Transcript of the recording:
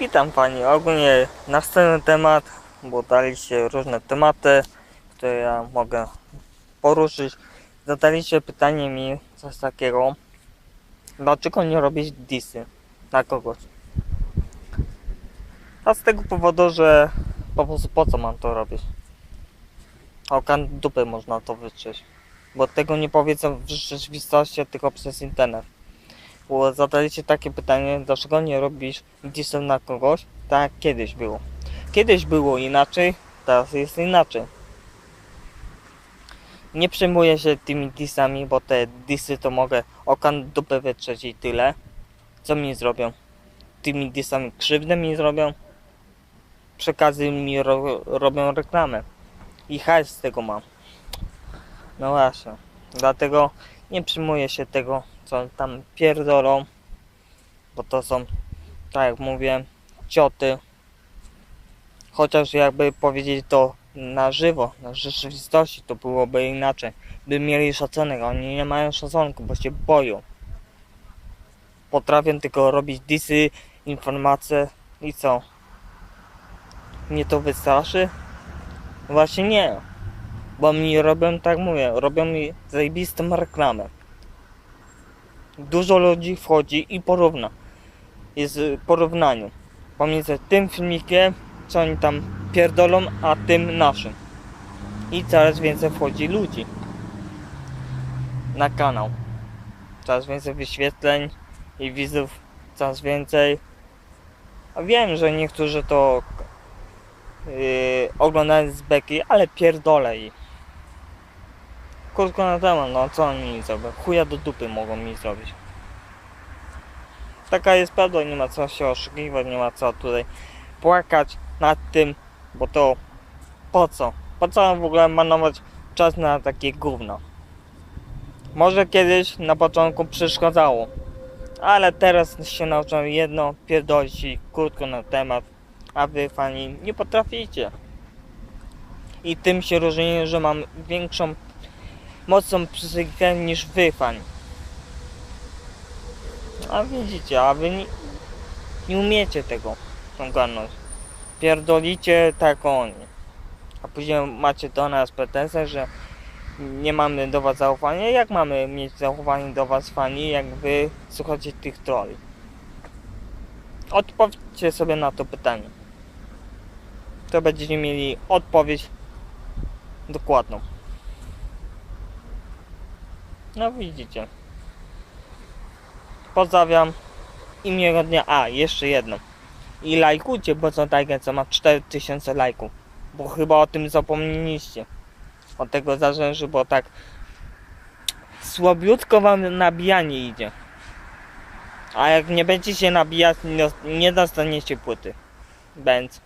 Witam Pani. Ogólnie następny temat, bo daliście różne tematy, które ja mogę poruszyć. Zadaliście pytanie mi coś takiego. Dlaczego nie robić disy na kogoś? A z tego powodu, że po prostu po co mam to robić? Okan dupy można to wytrzeć. Bo tego nie powiedzą w rzeczywistości, tylko przez internet. Bo zadaliście takie pytanie, dlaczego nie robisz disów na kogoś, tak kiedyś było. Kiedyś było inaczej, teraz jest inaczej. Nie przejmuję się tymi disami, bo te disy to mogę okan dupę wytrzeć i tyle. Co mi zrobią? Tymi disami krzywdę mi zrobią. Przekazy mi ro robią reklamę. I hajs z tego mam. No właśnie. Dlatego nie przyjmuję się tego, co tam pierdolą. Bo to są, tak jak mówię, cioty. Chociaż jakby powiedzieć to na żywo, na rzeczywistości, to byłoby inaczej. By mieli szacunek, oni nie mają szacunku, bo się boją. Potrafią tylko robić disy, informacje i co? Mnie to wystraszy? Właśnie nie. Bo mi robią, tak mówię, robią mi zajebistą reklamę. Dużo ludzi wchodzi i porówna. Jest porównaniu pomiędzy tym filmikiem, co oni tam pierdolą, a tym naszym. I coraz więcej wchodzi ludzi na kanał. Coraz więcej wyświetleń i widzów coraz więcej. A wiem, że niektórzy to yy, oglądają z beki, ale pierdolę i krótko na temat, no co oni mi zrobią? Chuja do dupy mogą mi zrobić. Taka jest prawda, nie ma co się oszukiwać, nie ma co tutaj płakać nad tym, bo to po co? Po co w ogóle marnować czas na takie gówno? Może kiedyś na początku przeszkadzało, ale teraz się nauczyłem jedno, pierdolić i krótko na temat, a wy fani nie potraficie. I tym się różni, że mam większą mocną psychikę niż wy fani. A widzicie, a wy nie, nie umiecie tego ogarnąć. Pierdolicie tak oni. A później macie do nas pretensje, że nie mamy do was zaufania. Jak mamy mieć zaufanie do was fani, jak wy słuchacie tych troli? Odpowiedzcie sobie na to pytanie. To będziecie mieli odpowiedź dokładną. No widzicie. Pozdrawiam i miłego dnia. A, jeszcze jedno. I lajkujcie Bocon Tiger, co ma 4000 lajków. Bo chyba o tym zapomnieliście. Od tego zależy, bo tak słabiutko wam nabijanie idzie. A jak nie będziecie nabijać, nie, nie dostaniecie płyty. Bęc.